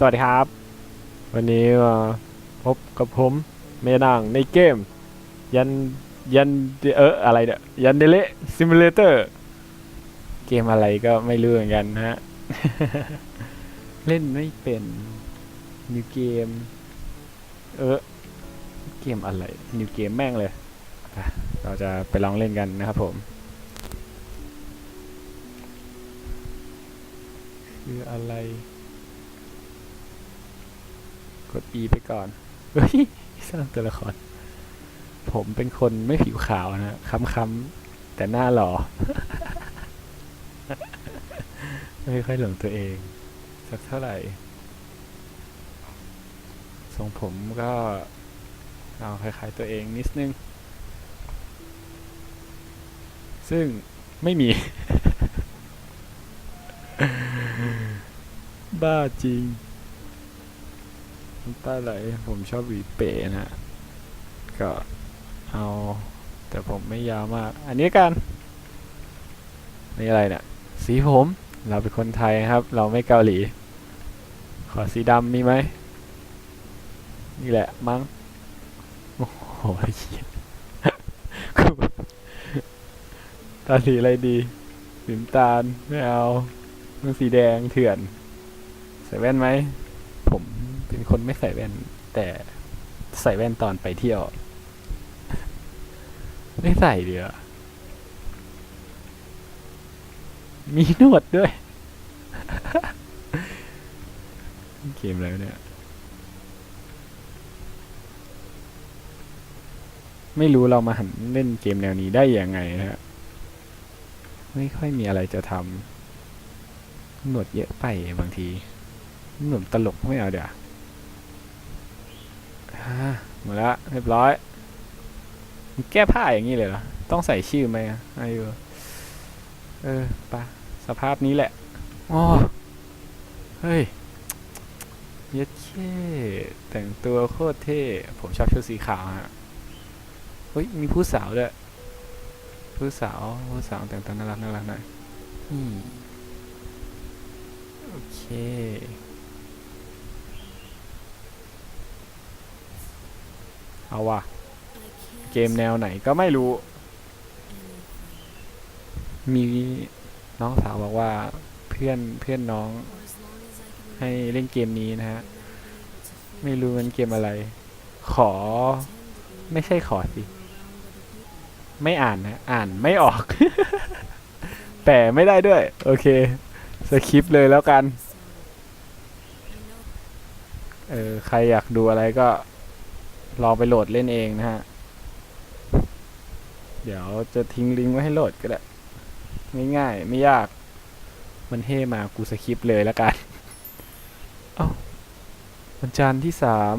อ่าฮัลโหลสวัสดีครับ วันนี้มาพบกับผมเมนังในเกม ยันยันเอออะไรเนี่ยยันเดเลซิมูเลเตอร์เกมอะไรก็ไม่รู้เหมือนกันนะฮะ เล่นไม่เป็นนิวเกม เออเกมอะไรนิวเกมแม่งเลยอะเราจะไปลองเล่นกันนะครับผมคืออะไร กด E ไปก่อน เฮ้ย สร้างตัวละคร ผมเป็นคนไม่ผิวขาวนะค้ำๆแต่หน้าหล่อ ไม่ค่อยหลงตัวเอง สักเท่าไหร่ ทรงผมก็เอาคล้ายๆตัวเองนิดนึง ซึ่งไม่มี บ้าจริง น้ำตาไหลผมชอบหวีเป๋นะก็เอา แต่ผมไม่ยาวมาก อันนี้กันนี่อะไรเนี่ยสีผมเราเป็นคนไทยครับ เราไม่เกาหลี ขอสีดำมีไหมนี่แหละมั้งโอ้โหเหี้ยตาสีอะไรดีสีน้ำตาลไม่เอาต้องสีแดงเถื่อนใส่แว่นไหม เป็นคนไม่ใส่แว่น แต่ใส่แว่นตอนไปเที่ยว ไม่ใส่เดียวมีหนวดด้วย เกมแล้วเนี่ย ไม่รู้เรามาหันเล่นเกมแนวนี้ได้ยังไงนะฮะไม่ค่อยมีอะไรจะทำหนวดเยอะไปบางทีหนวดตลกไม่เอาเดี๋ยว หมดละเรียบร้อยมันแก้ผ้าอย่างนี้เลยเหรอ ต้องใส่ชื่อไหมอะอายุเออปะสภาพนี้แหละอ๋อเฮ้ยเย็ดเช่แต่งตัวโคตรเท่ ผมชอบชุดสีขาวฮะ เฮ้ย มีผู้สาวด้วย ผู้สาว ผู้สาวแต่งตัวน่ารักน่ารักหน่อยโอเค เอาว่ะ เกมแนวไหนก็ไม่รู้ มีน้องสาวบอกว่าเพื่อนเพื่อนน้อง ให้เล่นเกมนี้นะฮะ ไม่รู้มันเกมอะไร ขอ ไม่ใช่ขอสิ ไม่อ่านนะ อ่านไม่ออก แต่ไม่ได้ด้วย โอเค สคริปต์เลยแล้วกัน เออ ใครอยากดูอะไรก็ ลองไปโหลดเล่นเองนะฮะ เดี๋ยวจะทิ้งลิงก์ไว้ให้โหลดก็ได้ ง่ายๆ ไม่ยาก มันเท่มากูสคริปต์เลยแล้วกันเอ้าวันจันทร์ที่สาม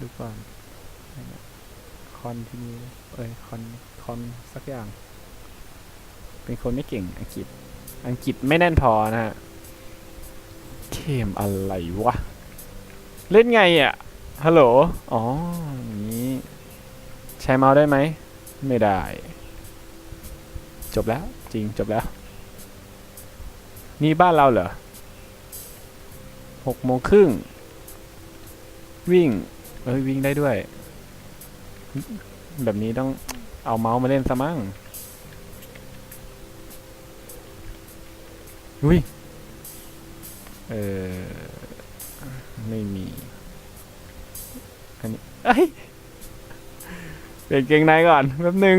ดูก่อนคอนที่นี่เอ้ยคอนคอนสักอย่าง เป็นคนไม่เก่งอังกฤษ อังกฤษไม่แน่นพอนะฮะเกมอะไรวะ เล่นไงอะ ฮัลโหล อ๋อนี้ ใช้เมาส์ได้ไหม ไม่ได้ จบแล้ว จริง จบแล้ว นี่บ้านเราเหรอหกโมงครึ่ง วิ่ง เอ้ย วิ่งได้ด้วย แบบนี้ต้องเอาเมาส์มาเล่นซะมั้งอุ้ย เออ ไม่มี เอ้ยเปลี่ยนเกงในก่อนแป๊บหนึ่ง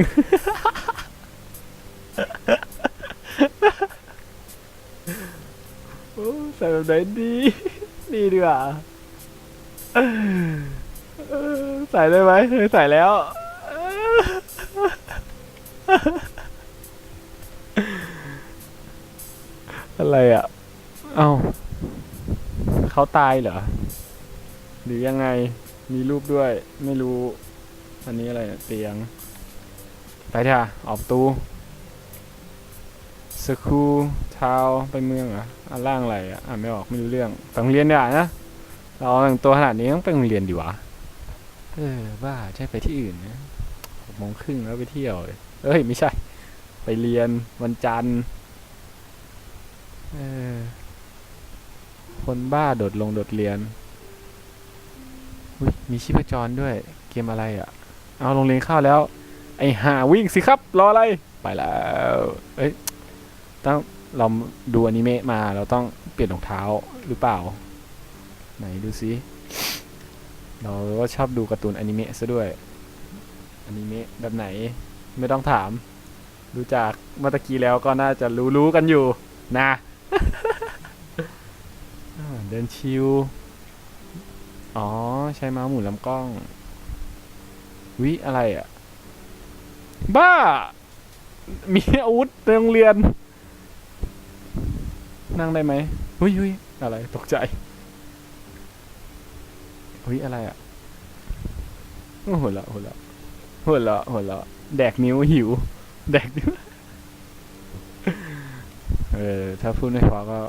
โอ้ใส่แบบไหนดีนี่ดีกว่าเออใส่ได้ไหมเออใส่แล้วอะไรอะ เอ้าเขาตายเหรอ หรือยังไง มีรูปด้วย ไม่รู้ อันนี้อะไรเตียง ไปเถอะออกตู้สคูทาวไปเมืองเหรออ่านล่างอะไรอะอ่านไม่ออกไม่รู้เรื่องไปโรงเรียนดีกว่านะ เราแต่งตัวขนาดนี้ต้องไปโรงเรียนดีวะเออบ้าใช่ไปที่อื่นนะหกโมงครึ่งแล้วไปเที่ยวเลยเอ้ยไม่ใช่ ไปเรียนวันจันทร์เออคนบ้าโดดลงโดดเรียน มีชีพจรด้วยเกมอะไรอะ่ะ เอาโรงเรียนเข้าแล้ว ไอห่าวิ่งสิครับ รออะไร ไปแล้ว เอ้ยต้องเราดูอนิเมะมาเราต้องเปลี่ยนรองเท้าหรือเปล่า ไหนดูสิเราก็ชอบดูการ์ตูนอนิเมะซะด้วยอนิเมะแบบไหนไม่ต้องถาม ดูจากเมื่อตะกี้แล้วก็น่าจะรู้ๆกันอยู่นะ เดินชิว อ๋อ ใช้เมาส์หมุนลำกล้อง วิอะไรอะ บ้า มีอาวุธในโรงเรียน นั่งได้ไหมหุยหุยอะไร ตกใจหุยอะไรอะโอ้โหหัวเราะหัวเราะหัวเราะหัวเราะแดกนิ้วหิว แดกนิ้วเออถ้าพูดไม่พอก็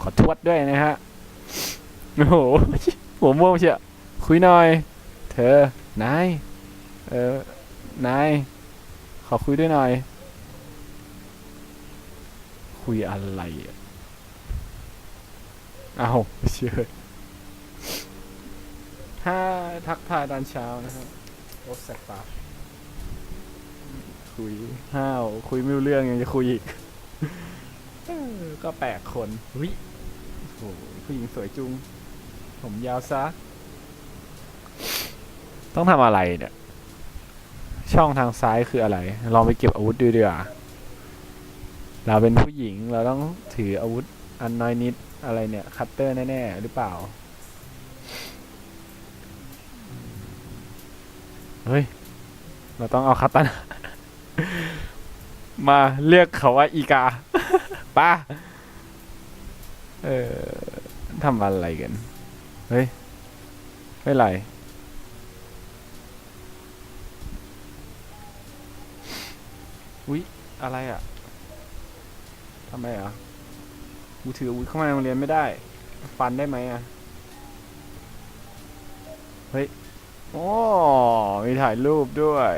ขอทวดด้วยนะฮะ โอ้โหหัวม่วงเชียวคุยหน่อย เธอนายเออนายขอคุยด้วยหน่อย คุยอะไรอะเอาเชื่อถ้าทักทายตอนเช้านะครับโอ้แสบปากคุยห้าว คุยไม่รู้เรื่องยังจะคุยอีกก็แปลกคนวิโอ้ผู้หญิงสวยจุง ผมยาวซะ ต้องทำอะไรเนี่ย ช่องทางซ้ายคืออะไร ลองไปเก็บอาวุธดูดีกว่าเราเป็นผู้หญิงเราต้องถืออาวุธอันน้อยนิดอะไรเนี่ย คัตเตอร์แน่ ๆ หรือเปล่า เฮ้ย เราต้องเอาคาตานะมาเรียกเขาว่าอีกาป้าเออทำอะไรกัน เฮ้ย ไม่ไรอุ๊ย อะไรอะทำไมอะกูถืออาวุธเข้ามาในโรงเรียนไม่ได้ ฟันได้ไหมอะ เฮ้ยโอ้มีถ่ายรูปด้วย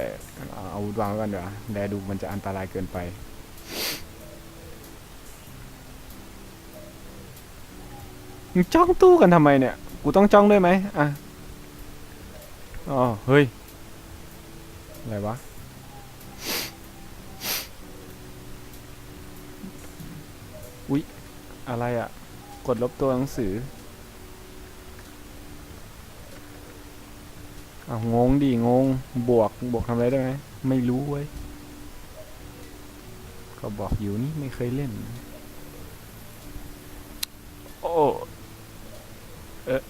เอาอาวุธวางไว้ก่อนเดี๋ยวาแลดูมันจะอันตรายเกินไปมึงจ้องตู้กันทำไมเนี่ย กูต้องจ้องด้วยไหมอะอ๋อเฮ้ย อะไรวะ อุ๊ย อะไรอะ่ะ กดลบตัวหนังสืออ้างงดิ งง บวก บวกทำอะไรได้ไหม ไม่รู้เว้ย ก็บอกอยู่นี่ไม่เคยเล่น โอ้ เออ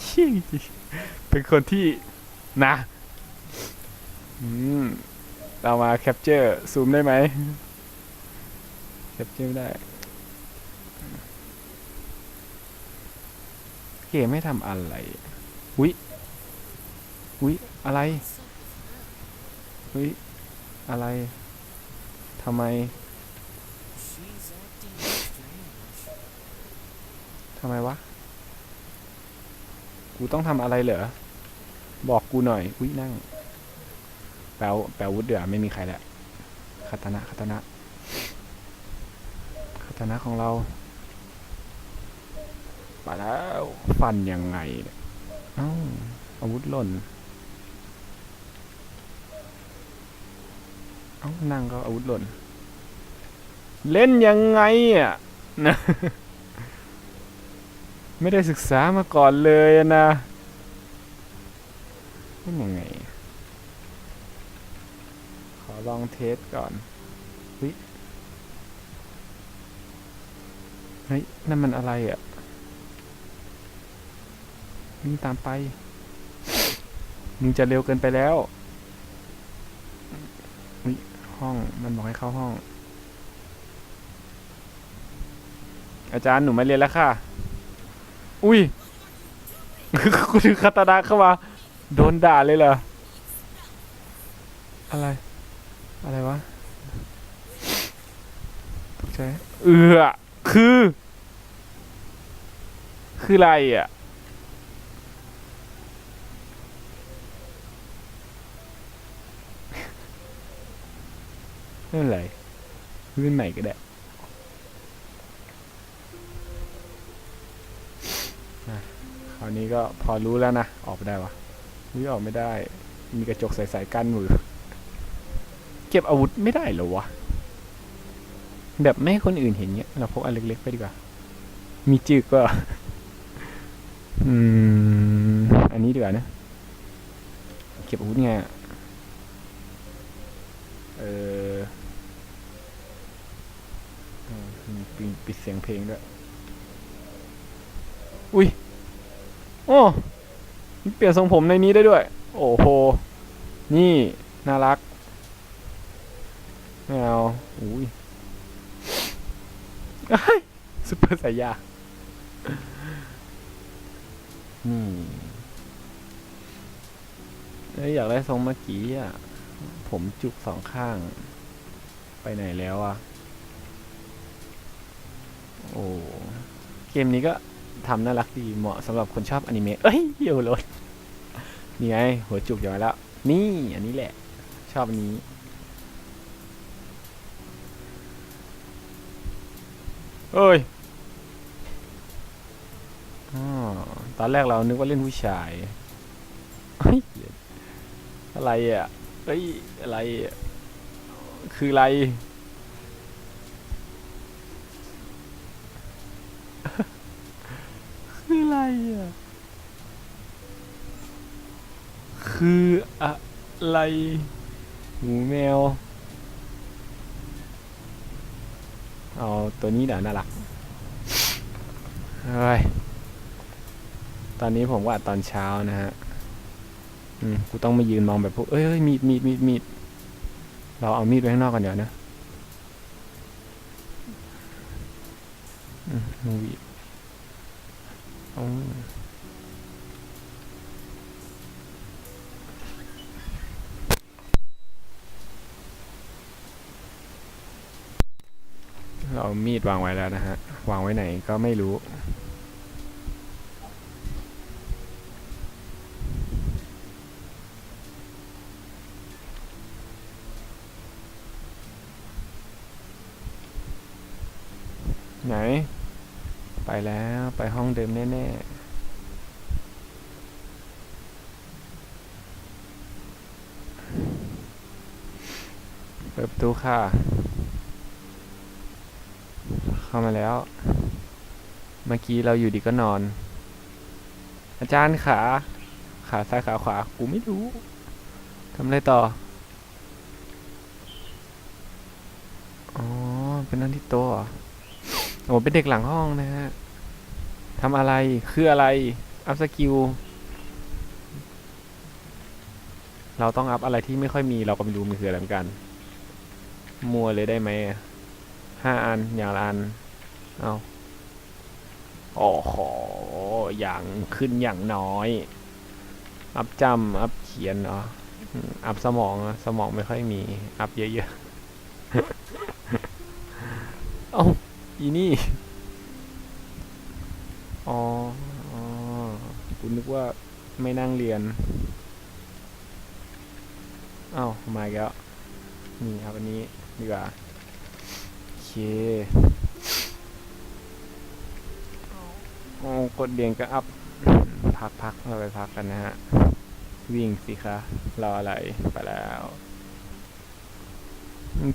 เชี่ยจริงเป็นคนที่นะอืมเรามาแคปเจอร์ซูมได้ไหมแคปเจอร์ไม่ได้เกมไม่ทำอะไรอุ๊ยอุ๊ยอะไรอุ๊ยอะไร ทำไมทำไมวะ กูต้องทำอะไรเหรอ บอกกูหน่อย อุ๊ยนั่ง แปลวแปลวุธเดือไม่มีใครแล้วคาตานะคาตานะคาตานะของเราไปแล้ว ฟันยังไงเนี่ยเอ้าอาวุธหล่น เอานั่งก็อาวุธหล่น เล่นยังไงอะนะไม่ได้ศึกษามาก่อนเลยนะเล่นยังไง ขอลองเทสก่อนเฮ้ยนั่นมันอะไรอะมึงตามไป มึงจะเร็วเกินไปแล้ว ห้อง มันบอกให้เข้าห้อง อาจารย์หนูมาเรียนแล้วค่ะ อุ้ยกูถือคาตาดาเข้ามา โดนด่าเลยเหรอ อะไร อะไรวะตกใจเอือคือ คืออะไรอะ ไม่เป็นไรพื้นใหม่ก็ได้คราวนี้ก็พอรู้แล้วนะ ออกไปได้วะวิออกไม่ได้ มีกระจกใสๆกั้นมือเก็บอาวุธไม่ได้เหรอวะ แบบไม่ให้คนอื่นเห็นเงี้ย เราพกอันเล็กๆไปดีกว่า มีจึกก็ อืม อันนี้ดีกว่านะ เก็บอาวุธไงเออ มีปิดปิดเสียงเพลงด้วย อุ้ยโอ้มีเปลี่ยนทรงผมในนี้ได้ด้วย โอ้โห นี่ น่ารักไม่เอาอุ้ยเอ้ยซุปเปอร์สายยานี่เอ้ยอยากได้ทรงเมื่อกี้อะ ผมจุกสองข้าง ไปไหนแล้วอะ โอ้เกมนี้ก็ทำน่ารักดีเหมาะสำหรับคนชอบอนิเมะเอ้ยเหี่ยวรถนี่ไงหัวจุกอย่างแล้ว นี่อันนี้แหละ ชอบอันนี้ เอ้ยอตอนแรกเรานึกว่าเล่นผู้ชายอะไรอะเฮ้ยอะไร คืออะไร คืออะไร หมูแมว เอาตัวนี้เดี๋ยวน่ารักเฮ้ยตอนนี้ผมว่าตอนเช้านะฮะ อืม กูต้องมายืนมองแบบพวก เอ้ยมีดมีดมีดมีด เราเอามีดไว้ข้างนอกกันเดี๋ยวนะอืมนกหวีดอ๋อ เอามีดวางไว้แล้วนะฮะ วางไว้ไหนก็ไม่รู้ ไหน ไปแล้วไปห้องเดิมแน่ๆเปิดประตูค่ะ เข้ามาแล้ว เมื่อกี้เราอยู่ดีก็นอน อาจารย์ขา ขาซ้ายขาขวา กูไม่รู้ทำอะไรต่อ อ๋อ เป็นนั่นที่โต๊ะเหรอโอ้เป็นเด็กหลังห้องนะฮะทำอะไร คืออะไร อัพสกิล เราต้องอัพอะไรที่ไม่ค่อยมี เราก็ไม่รู้มันคืออะไรเหมือนกัน มัวเลยได้ไหมห้าอัน อย่างละอัน เอาโอ้โหอย่างขึ้นอย่างน้อย อัพจำอัพเขียนเนาะอัพสมองสมองไม่ค่อยมี อัพเยอะๆ เอ้าอีนี่อ๋ออ๋อคุณนึกว่าไม่นั่งเรียน เอ้า มาแล้ว นี่ครับอันนี้ ดีกว่า โอเคอ๋อ กดเรียนก็อัพ พักพักเราไปพักกันนะฮะ วิ่งสิคะ รออะไร ไปแล้ว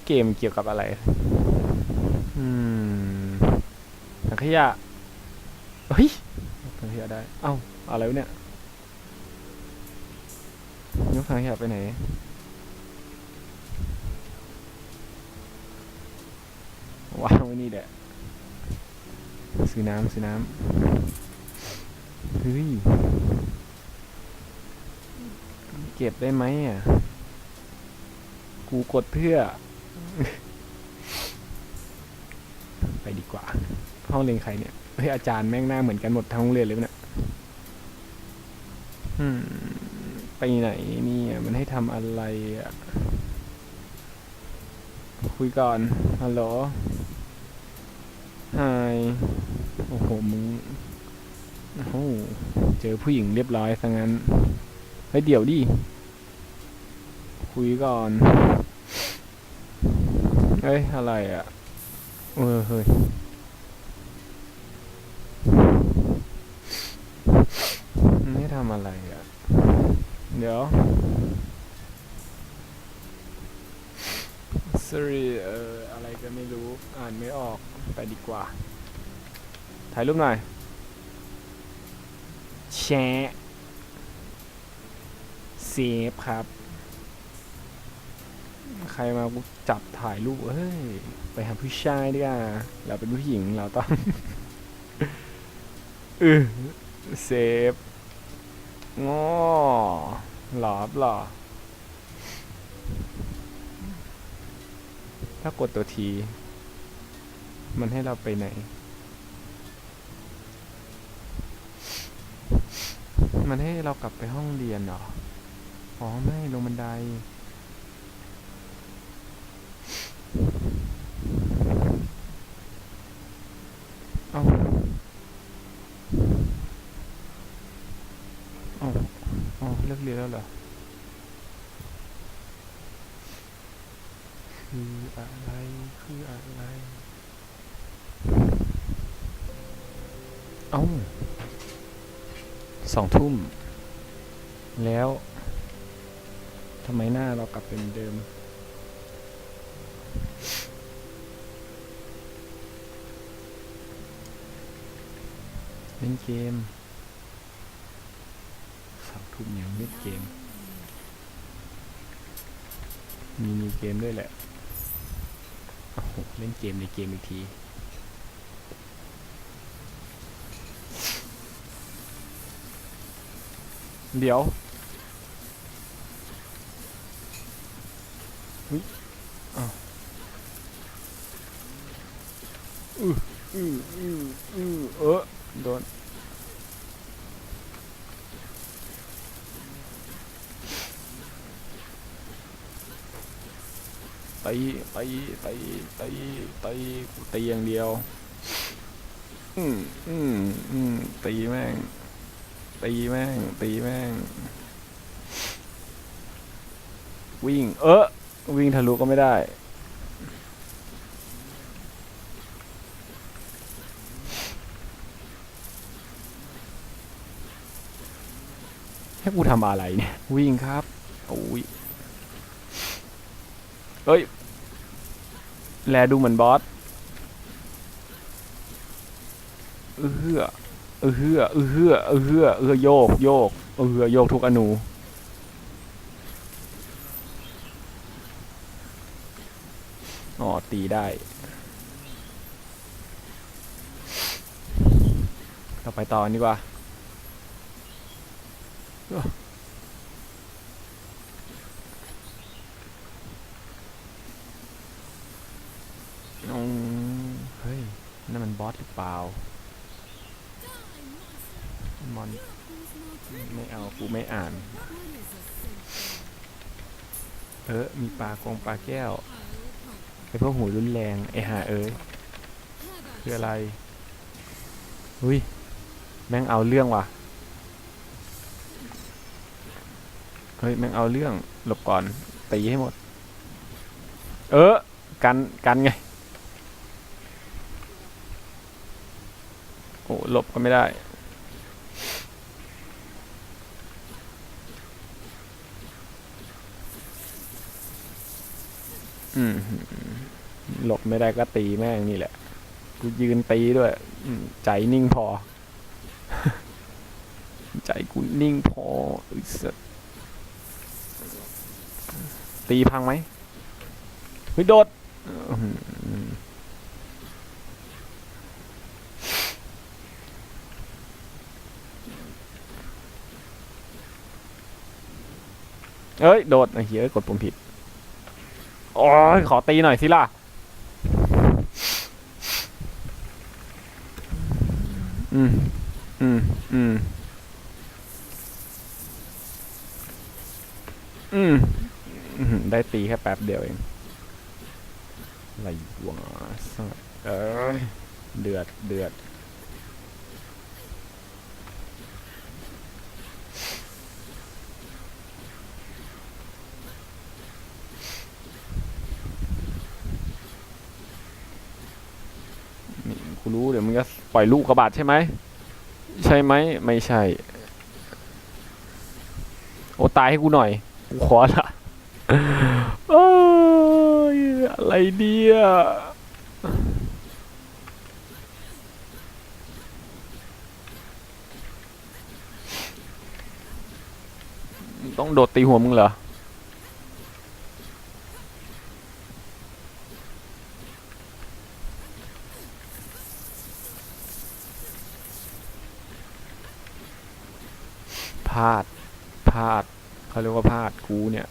เกมเกี่ยวกับอะไร อืมถังขยะ เฮ้ยถังขยะได้ เอ้า อะไรวะเนี่ยยกถังขยะไปไหนวางไว้นี่แหละ ซื้อน้ำซื้อน้ำเฮ้ยเก็บได้ไหมอะ กูกดเพื่อ ไปดีกว่า ห้องเรียนใครเนี่ย เฮ้ย อาจารย์แม่งหน้าเหมือนกันหมดทั้งโรงเรียนเลยเนี่ยไปไหนเนี่ยมันให้ทำอะไรอะ คุยก่อนฮัลโหล ไฮโอ้โหมึงโอ้โหเจอผู้หญิงเรียบร้อยซะงั้นเฮ้ยเดี๋ยวดิ คุยก่อนเอ้ย อะไรอะ เออเฮ้ยไม่ทำอะไรอะ เดี๋ยว sorry เอออะไรก็ไม่รู้ อ่านไม่ออก ไปดีกว่า ถ่ายรูปหน่อย แชะเซฟครับ ใครมาจับถ่ายรูปเฮ้ย ไปหาผู้ชายดีกว่าเราเป็นผู้หญิงเราต้องเออเซฟงอหลอบหรอถ้ากดตัวที มันให้เราไปไหน มันให้เรากลับไปห้องเรียนเหรอ อ๋อ ไม่ ลงบันได เอ้าเอ้าอ๋อเลิกเรียนแล้วเหรอ คืออะไร คืออะไร เอ้าสองทุ่ม แล้วทำไมหน้าเรากลับเป็นเดิม เล่นเกมสองทุ่มยังเล่นเกม มีมีเกมด้วยแหละ เล่นเกมในเกมอีกที เดี๋ยวเฮ้ยอ้าวอืออืออืออือเออโดนตีตีตีตีตีกูตีอย่างเดียว อืมอืมอืมตีแม่ง ตีแม่ง ตีแม่ง วิ่ง เออวิ่งทะลุก็ไม่ได้ ให้กูทำอะไรเนี่ย วิ่งครับโอ้ยเอ้ย แลดูเหมือนบอส เออ เฮือเอเฮือเออเฮือเออเฮือเออโยกโยกเออเฮือโยกทุกอนูอ๋อตีได้ เราไปต่อนี่ว่า อืมเฮ้ย นั่นมันบอสหรือเปล่า มอน ไม่เอา กูไม่อ่าน เออ มีปลากงปลาแก้วไอพวกหูรุนแรงไอหาเอ้ยคืออะไรอุ้ยแม่งเอาเรื่องว่ะเฮ้ยแม่งเอาเรื่องหลบก่อนตีให้หมด เออกันกันไงโอ้หลบก็ไม่ได้ หลบไม่ได้ก็ตีแม่งนี่แหละ กูยืนตีด้วยอืมใจนิ่งพอ ใจกูนิ่งพอไอ้สัสตีพังไหมเฮ้ยโดดอื้อหือเอ้ย โดดไอ้เหี้ยกดปุ่มผิด โอ้ยขอตีหน่อยสิล่ะ อืม อืม อืม อืม ได้ตีแค่แป๊บเดียวเองอะไรวะสัสเอ้ยเดือด เดือด อ รู้เดี๋ยวมึงจะปล่อยลูกกระบาดใช่ไหมใช่ไหมไม่ใช่ โอตายให้กูหน่อยกูขอละโอ้ยอะไรเนี่ยต้องโดดตีหัวมึงเหรอาดพลาดเขาเรียกว่าพลาดกูเนี่ย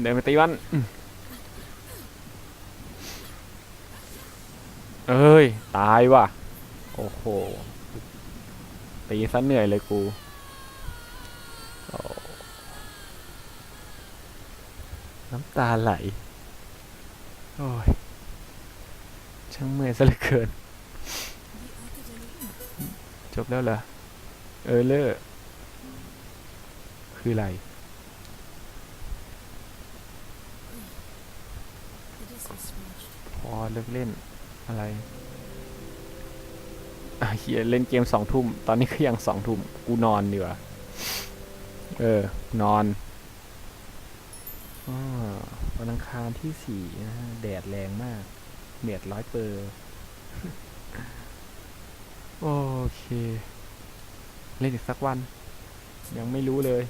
เดินไปตีมันอืมเอ้ย ตายว่ะ โอ้โห ตีซะเหนื่อยเลยกูโอ้น้ำตาไหล โอ้ย ช่างเมื่อยซะเหลือเกินจ บแล้วเหรอ เออเลอร์คืออะไร พอเลิกเล่นอะไรอะเฮียเล่นเกมสองทุ่ม ตอนนี้ก็ยังสองทุ่ม กูนอนดีกว่าเออ นอนอวันอังคารที่สี่นะแดดแรงมากเน็ตร้อยเปอร์ โอเค เล่นอีกสักวัน ยังไม่รู้เลย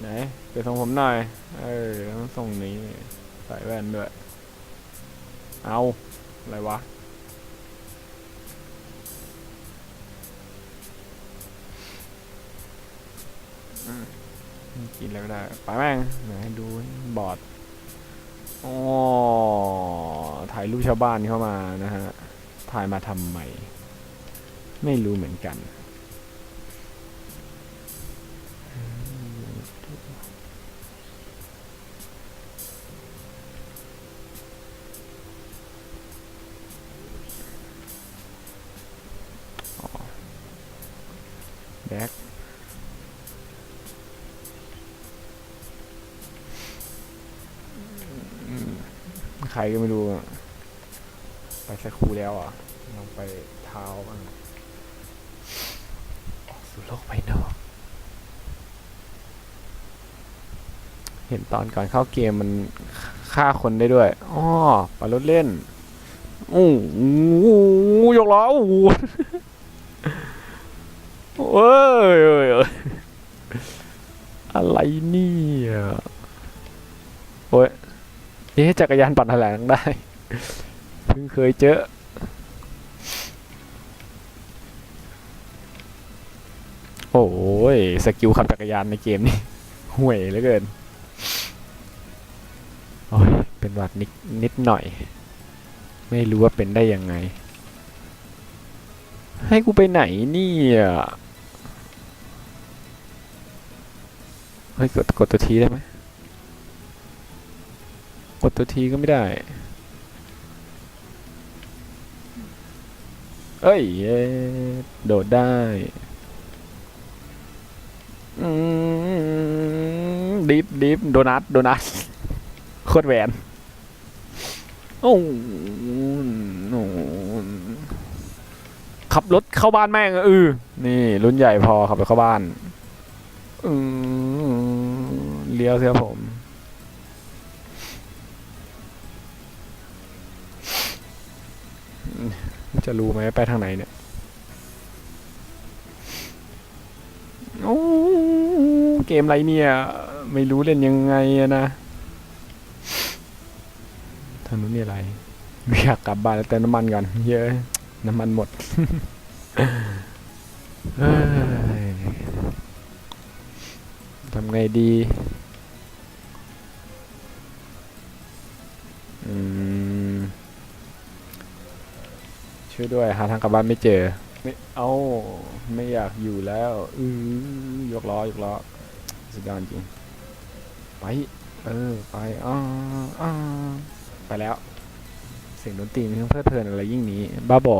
ไหนไปส่งผมหน่อย เออต้องส่งนี้ใส่แว่นด้วย เอา อะไรวะ กินแล้วก็ได้ไปแม่งไหนดูบอร์ดอ๋อถ่ายรูปชาวบ้านเข้ามานะฮะ ถ่ายมาทำไมไม่รู้เหมือนกัน แบ็คใครก็ไม่รู้อะ สักครู่แล้วอะลองไปเท้าบ้างออกสู่โลกภายนอก เห็นตอนก่อนเข้าเกมมันฆ่าคนได้ด้วยอ้อปารถเล่นโอ้โหยกล้อโอ้โหเว้ยเว้ยเว้ยอะไรเนี่ยโอ้ยเอ๊ะจักรยานปั่นแถลงได้ เพิ่งเคยเจอโอ้ยสกิลขับจักรยานในเกมนี่ห่วยเหลือเกินโอ้ยเป็นหวัดนิดนิดหน่อย ไม่รู้ว่าเป็นได้ยังไง ให้กูไปไหนเนี่ยเฮ้ยกดกดตัวทีได้ไหมกดตัวทีก็ไม่ได้ เอ้ยเโดดได้ดิฟดิฟโดนัทโดนัทโคตรแหวนโอ้โหขับรถเข้าบ้านแม่งเออนี่รุ่นใหญ่พอขับรถเข้าบ้านเลี้ยวเสียผม จะรู้ไหมไปทางไหนเนี่ย โอ้เกมอะไรเนี่ย ไม่รู้เล่นยังไงนะทางนู้นนี่อะไรอยากกลับบ้านแล้วเติมน้ำมันก่อนเยอะ น้ำมันหมดทำไงดี ช่วยด้วย หาทางกลับบ้านไม่เจอ ไม่เอาไม่อยากอยู่แล้วอือยกล้อยกล้อสุดยอดจริง ไป เออ ไปอ้าอ้าไปแล้ว เสียงดนตรีมันเพลิดเพลินอะไรยิ่งนี้ บ้าบอ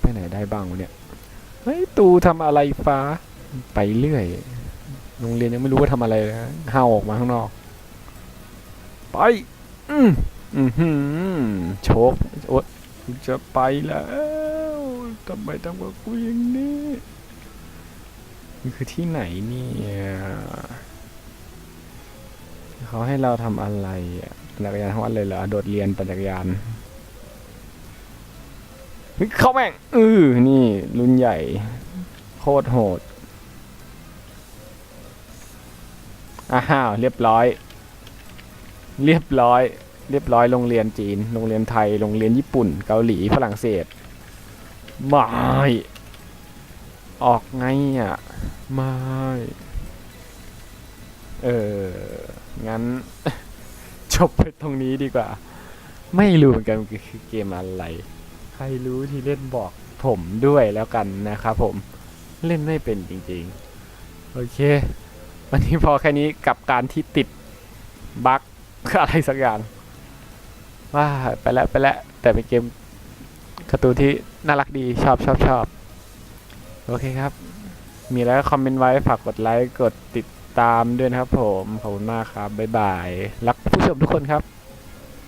ไปไหนได้บ้างวะเนี่ย เฮ้ย ตูทำอะไรฟ้า ไปเรื่อย โรงเรียนยังไม่รู้ว่าทำอะไรเลยห้าออกมาข้างนอก ไป อืมอือหือโชกโอ๊ย กูจะไปแล้วทำไมทำกับกูอย่างนี้นี่คือที่ไหนเนี่ยเขาให้เราทำอะไรปั่นจักรยานทั้งวันเลยเหรอโดดเรียนปั่นจักรยานเฮ้ยเข้าแม่งอือนี่รุ่นใหญ่ โคตรโหดอ้าวเรียบร้อย เรียบร้อย เรียบร้อยโรงเรียนจีน โรงเรียนไทย โรงเรียนญี่ปุ่น เกาหลี ฝรั่งเศสไม่ออกไงอะไม่เออ งั้น จบไปตรงนี้ดีกว่า ไม่รู้เหมือนกันคือเกมอะไร ใครรู้ที่เล่นบอกผมด้วยแล้วกันนะครับผม เล่นไม่เป็นจริงๆ โอเค วันนี้พอแค่นี้กับการที่ติดบั๊กอะไรสักอย่าง ว่าไปแล้วไปแล้วแต่เป็นเกมการ์ตูนที่น่ารักดีชอบชอบชอบโอเคครับ มีแล้วคอมเมนต์ไว้ฝากกดไลค์กดติดตามด้วยนะครับผม ขอบคุณมากครับ บ๊ายบาย รักผู้ชมทุกคนครับ